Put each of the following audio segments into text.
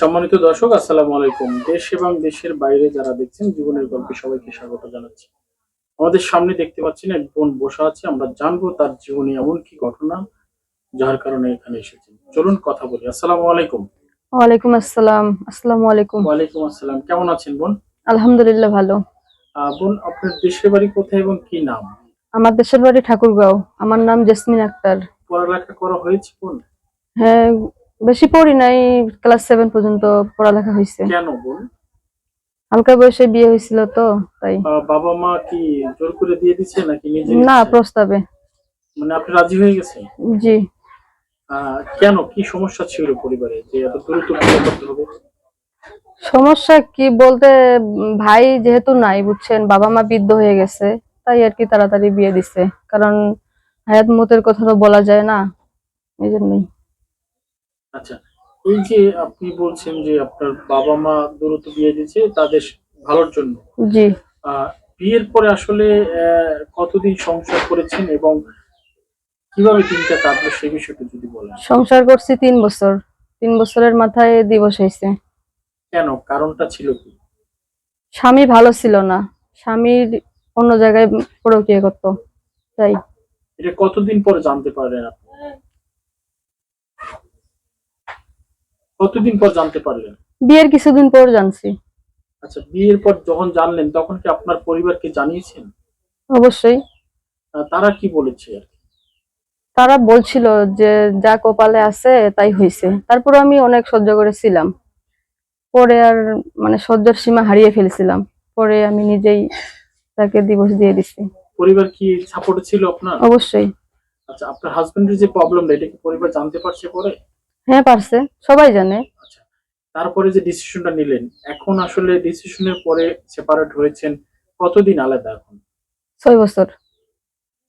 সম্মানিত দর্শক আসসালামু আলাইকুম। দেশ এবং দেশের বাইরে যারা দেখছেন জীবনের গল্পে সবাইকে স্বাগত জানাচ্ছি। আমাদের সামনে দেখতে পাচ্ছেন এক বোন বসা আছে আমরা জানব তার জীবনে এমন কি ঘটনা যার কারণে এখানে এসেছেন। চলুন কথা বলি। আসসালামু আলাইকুম। ওয়ালাইকুম আসসালাম। আসসালামু আলাইকুম। ওয়ালাইকুম আসসালাম। কেমন আছেন বোন? আলহামদুলিল্লাহ ভালো। বোন আপনার দেশের বাড়ি কোথায় এবং কি নাম? আমার দেশের বাড়ি ঠাকুরগাঁও। আমার নাম জেসমিন আক্তার। পড়ালেখা করা হয়েছে বোন? হ্যাঁ বেশি পড়ি নাই ক্লাস সেভেন পর্যন্ত পড়ালেখা হয়েছে কেন বোন? হালকা বয়সে বিয়ে হয়েছিল তো তাই। বাবা মা কি জোর করে দিয়ে দিচ্ছে নাকি নিজে না প্রস্তাবে। মানে আপনি রাজি হয়ে গেছেন? জি। কেন? কি সমস্যা ছিল পরিবারে যে এত দ্রুত বিয়ে করতে হবে? সমস্যা কি বলতে ভাই যেহেতু নাই বুঝছেন বাবা মা বৃদ্ধ হয়ে গেছে তাই আর কি তাড়াতাড়ি বিয়ে দিছে। কারণ হায়াত মতের কথা তো বলা যায় না এই জন্যই। আচ্ছা এই যে আপনি বলছেন যে আপনার বাবা মা দ্রুত বিয়ে দিয়েছে তাদের ভালোর জন্য। জি। আহ, বিয়ের পরে আসলে আহ, কতদিন সংসার করেছেন এবং কীভাবে দিনটা কাটলো সেই বিষয়টা যদি বলেন? সংসার করছি তিন বছর। তিন বছরের মাথায় দিবস হয়েছে। কেন? কারণটা ছিল কি? স্বামী ভালো ছিল না। স্বামীর অন্য জায়গায় পরকিয়া করতো। তাই। এটা কতদিন পরে জানতে পারলেন আপনি? কতদিন পর জানতে পারলেন? বিয়ের কিছুদিন পর জানছি। আচ্ছা বিয়ের পর যখন জানলেন তখন কি আপনার পরিবারকে জানিয়েছেন? অবশ্যই। তারা কি বলেছে আর তারা বলছিল যে যা কপালে আছে তাই হয়েছে তারপর আমি অনেক সহ্য করেছিলাম। পরে আর মানে সহ্যের সীমা হারিয়ে ফেলেছিলাম। পরে আমি নিজেই তাকে দিবস দিয়ে দিছি। পরিবার কি সাপোর্ট ছিল আপনার? অবশ্যই। আচ্ছা আপনার হাজবেন্ডের যে প্রবলেমটা এটা কি পরিবার জানতে পারছে পরে? হ্যাঁ পারছে। সবাই জানে। আচ্ছা তারপরে যে ডিসিশনটা নিলেন এখন আসলে ডিসিশনের পরে সেপারেট হয়েছেন কতদিন আলাদা এখন? ছয় বছর।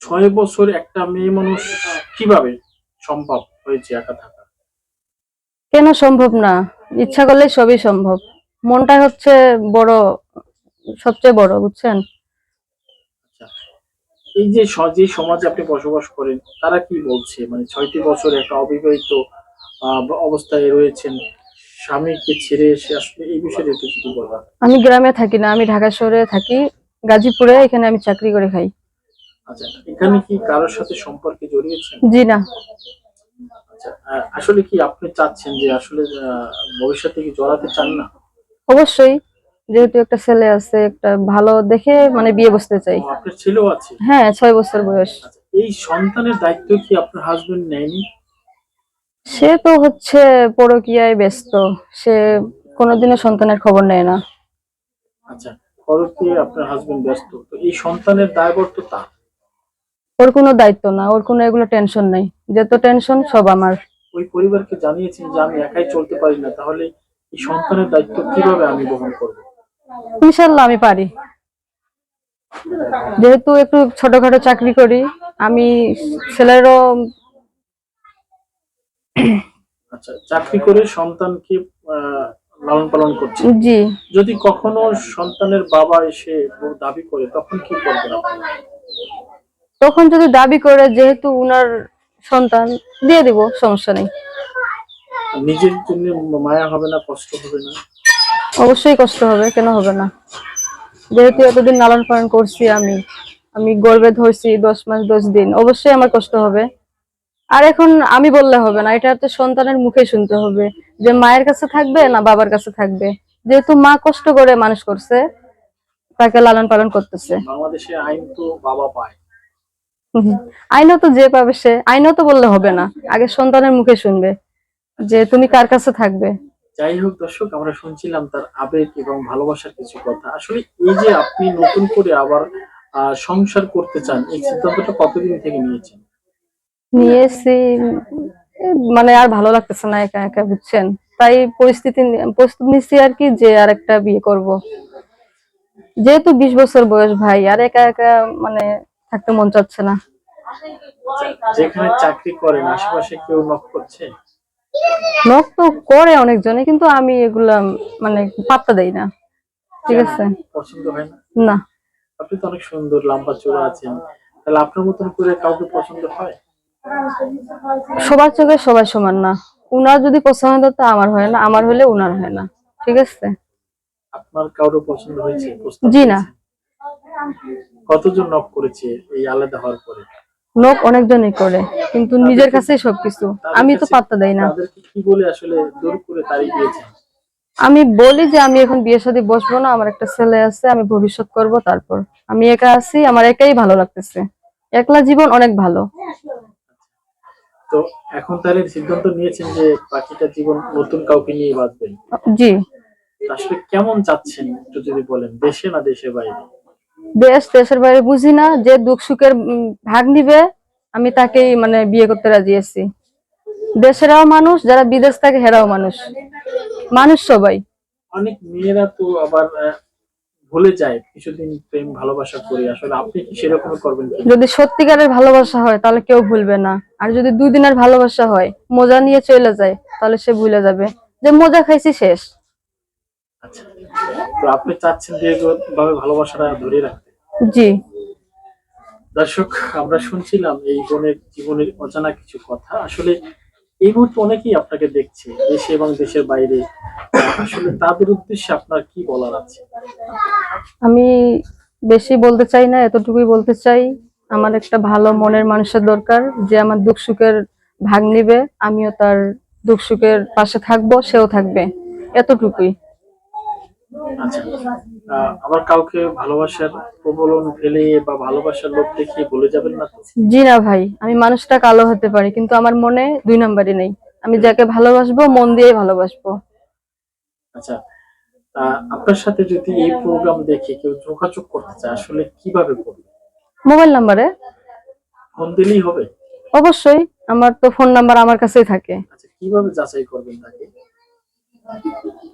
ছয় বছর একটা মেয়ে মানুষ কীভাবে সম্ভব হয়েছে একা থাকা? কেন সম্ভব না? ইচ্ছা করলে সবই সম্ভব। মনটা হচ্ছে বড় সবচেয়ে বড় বুঝছেন? আচ্ছা এই যে যে সমাজে আপনি বসবাস করেন তারা কি বলছে? মানে ছয়টি বছর একটা অবিবাহিত অবস্থায় রয়েছেন। স্বামীকে ছেড়ে এসে আসলে এই বিষয়ে একটু যদি বলা আমি গ্রামে থাকি না আমি ঢাকা শহরে থাকি। গাজীপুরে এখানে আমি চাকরি করে খাই। আচ্ছা এখানে কি কারোর সাথে সম্পর্কে জড়িয়েছেন? জি না। আচ্ছা আসলে কি আপনি চাচ্ছেন যে আসলে ভবিষ্যতে কি জড়াতে চান না? অবশ্যই যেহেতু একটা ছেলে আছে একটা ভালো দেখে মানে বিয়ে বসতে চাই। আপনার ছেলেও আছে? হ্যাঁ ছয় বছর বয়স। আচ্ছা এই সন্তানের দায়িত্ব কি আপনার হাজবেন্ড নেয়নি? সে তো হচ্ছে পরকীয়ায় ব্যস্ত। সে কোনোদিনও সন্তানের খবর নেয় না। আচ্ছা আপনার হাজবেন্ড ব্যস্ত তো এই সন্তানের দায়বর তো? তার ওর কোনো দায়িত্ব না ওর কোনো এগুলো টেনশন নেই। যত টেনশন সব আমার। ওই পরিবারকে জানিয়েছেন যে আমি একাই চলতে পারি না তাহলে এই সন্তানের দায়িত্ব কীভাবে আমি বহন করব? ইনশাল্লাহ আমি পারি। যেহেতু একটু ছোটখাটো চাকরি করি আমি ছেলেরও আচ্ছা চাকরি করে সন্তানকে লালন পালন করছে? জি। যদি কখনো সন্তানের বাবা এসে দাবি করে তখন কি করবেন তখন যদি দাবি করে যেহেতু উনার সন্তান দিয়ে দিব সমস্যা নেই। নিজের জন্য মায়া হবে না কষ্ট হবে না? অবশ্যই কষ্ট হবে কেন হবে না? যেহেতু এতদিন লালন পালন করছি আমি আমি গর্বে ধরছি দশ মাস দশ দিন অবশ্যই আমার কষ্ট হবে। আর এখন আমি বললে হবে না এটা তো সন্তানের মুখে শুনতে হবে যে মায়ের কাছে থাকবে না বাবার কাছে থাকবে। যেহেতু মা কষ্ট করে মানুষ করছে তাকে লালন পালন করতেছে। বাংলাদেশে আইন তো বাবা পায়। আইনও তো যে পাবে সে আইনও তো বললে হবে না আগে সন্তানের মুখে শুনবে যে তুমি কার কাছে থাকবে। যাই হোক দর্শক আমরা শুনছিলাম তার আবেগ এবং ভালোবাসার কিছু কথা। আসলে এই যে আপনি নতুন করে আবার সংসার করতে চান এই সিদ্ধান্তটা কতদিন থেকে নিয়েছেন? নিয়েছি এ, মানে আর ভালো লাগতেছে না একা একা বুঝছেন? তাই পরিস্থিতি প্রস্তুত নিচ্ছি আর কি যে আর একটা বিয়ে করব। যেহেতু বিশ বছর বয়স ভাই আর একা একা মানে থাকতে মন চাচ্ছে না। যেখানে চাকরি করেন আশেপাশে কেউ নক করছে? তো করে অনেকজনে কিন্তু আমি এগুলা মানে পাত্তা দেই না। ঠিক আছে? পছন্দ হয় না? না। আপনি তো অনেক সুন্দর লম্বা আছেন। তাহলে আপনার মতন করে কাউকে পছন্দ হয়? সবার চোখে সবাই সমান না। উনার যদি পছন্দ তো আমার হয় না আমার হলে উনার হয় না। ঠিক আছে? আপনার কারও পছন্দ হয়েছে? জি না। পেয়েছেন? কতজন নক করেছে এই আলাদা হওয়ার পরে? লোক অনেকজনই করে কিন্তু নিজের সবকিছু। আমি তো পাত্তা দেই না। কি বলে আসলে দূর করে তাড়িয়ে দিয়েছেন আমি বলি যে আমি এখন বিয়ে শাদী বসবো না আমার একটা ছেলে আছে আমি ভবিষ্যৎ করব তারপর। আমি একা আছি আমার একাই ভালো লাগতেছে। একলা জীবন অনেক ভালো। তো এখন তাহলে সিদ্ধান্ত নিয়েছেন যে বাকিটা জীবন নতুন কাউকে নিয়ে বাঁচবেন। জি। আসলে কেমন চাচ্ছেন একটু যদি বলেন দেশে না দেশের বাইরে? দেশ দেশের বাইরে বুঝি না যে দুঃখ সুখের ভাগ নিবে আমি তাকেই মানে বিয়ে করতে রাজি আছি। দেশেরাও মানুষ যারা বিদেশ থাকে হেরাও মানুষ। মানুষ সবাই। অনেক মেয়েরা তো আবার ভুলে যায় কিছুদিন প্রেম ভালোবাসা করে আসলে আপনি কি সেরকম করবেন যদি সত্যিকারের ভালোবাসা হয় তাহলে কেউ ভুলবে না। আর যদি দুই দিনের ভালোবাসা হয় মজা নিয়ে চলে যায় তাহলে সে ভুলে যাবে। যে মজা খাইছি শেষ। আচ্ছা। তো আপনি চাচ্ছেন দীর্ঘভাবে ভালোবাসাটা ধরে রাখতে? জি। দর্শক আমরা শুনছিলাম এই বোনের জীবনের অজানা কিছু কথা। আসলে এই মুহূর্তে অনেকেই আপনাকে দেখছে, দেশে এবং দেশের বাইরে। আসলে তাদের উদ্দেশ্যে আপনার কি বলার আছে? আমি বেশি বলতে চাই না, এতটুকুই বলতে চাই। আমার একটা ভালো মনের মানুষের দরকার, যে আমার দুঃখ সুখের ভাগ নিবে, আমিও তার দুঃখ সুখের পাশে থাকব, সেও থাকবে। এতটুকুই। আচ্ছা। আবার কাউকে ভালোবাসার প্রবলন ফেলে বা ভালোবাসার লোক দেখিয়ে বলে যাবেন না জি না ভাই আমি মানুষটা কালো হতে পারি কিন্তু আমার মনে দুই নাম্বারই নেই। আমি যাকে ভালোবাসবো মন দিয়ে ভালোবাসবো। আচ্ছা আপনার সাথে যদি এই প্রোগ্রাম দেখে কেউ যোগাযোগ করতে চায় আসলে কীভাবে করবে? মোবাইল নাম্বারে? ফোন দিলেই হবে? অবশ্যই আমার তো ফোন নাম্বার আমার কাছেই থাকে। আচ্ছা কীভাবে যাচাই করবেন তাকে?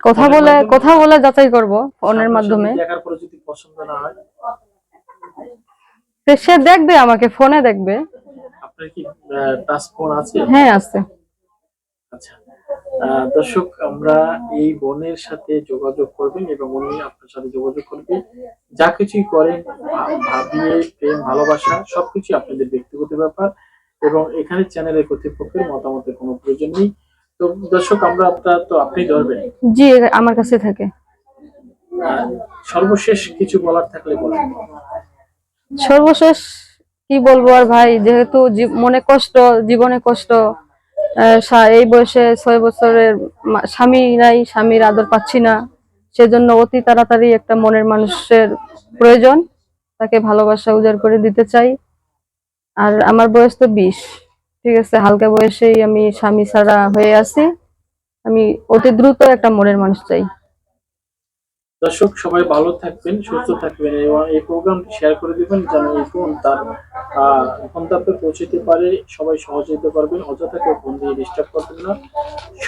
কথা বলে কথা বলে যাচাই করব ফোনের মাধ্যমে। দেখার পরে যদি পছন্দ না হয়? তো সে দেখবে আমাকে ফোনে দেখবে। আপনার কি টাচ ফোন আছে? হ্যাঁ আছে। আচ্ছা। দর্শক আমরা এই বোনের সাথে যোগাযোগ করবেন এবং উনি আপনার সাথে যোগাযোগ করবেন যা কিছুই করেন ভাবিয়ে প্রেম ভালোবাসা সবকিছু আপনাদের ব্যক্তিগত ব্যাপার এবং এখানে চ্যানেলের কর্তৃপক্ষের মতামতের কোনো প্রয়োজন নেই। তো দর্শক আমরা আপনার তো আপনি ধরবেন। জি আমার কাছে থাকে। সর্বশেষ কিছু বলার থাকলে বলেন। সর্বশেষ কি বলব আর ভাই যেহেতু মনে কষ্ট জীবনে কষ্ট এই বয়সে ছয় বছরের স্বামী নাই স্বামীর আদর পাচ্ছি না সেজন্য অতি তাড়াতাড়ি একটা মনের মানুষের প্রয়োজন তাকে ভালোবাসা উজাড় করে দিতে চাই। আর আমার বয়স তো বিশ। ঠিক আছে, হালকা বয়সেই আমি স্বামী ছাড়া হয়ে আছি। আমি অতি দ্রুত একটা মনের মানুষ চাই। দর্শক, সবাই ভালো থাকবেন, সুস্থ থাকবেন এবং এই প্রোগ্রামটি শেয়ার করে দিবেন যেন এই ফোন তার গন্তব্যে পৌঁছতে পারে। সবাই সহযোগিতা করবেন অযথা কেউ ফোন দিয়ে ডিস্টার্ব করবেন না।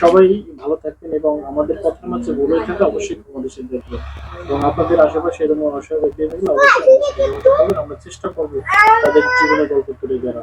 সবাই ভালো থাকবেন এবং আমাদের কথার মাঝে ভুল থাকে অবশ্যই সাথে দেখবেন। এবং আপনাদের আশেপাশে এরকম অসহায় ব্যক্তি থাকলে অবশ্যই। আমরা চেষ্টা করব তাদের জীবনে গল্প তুলে ধরা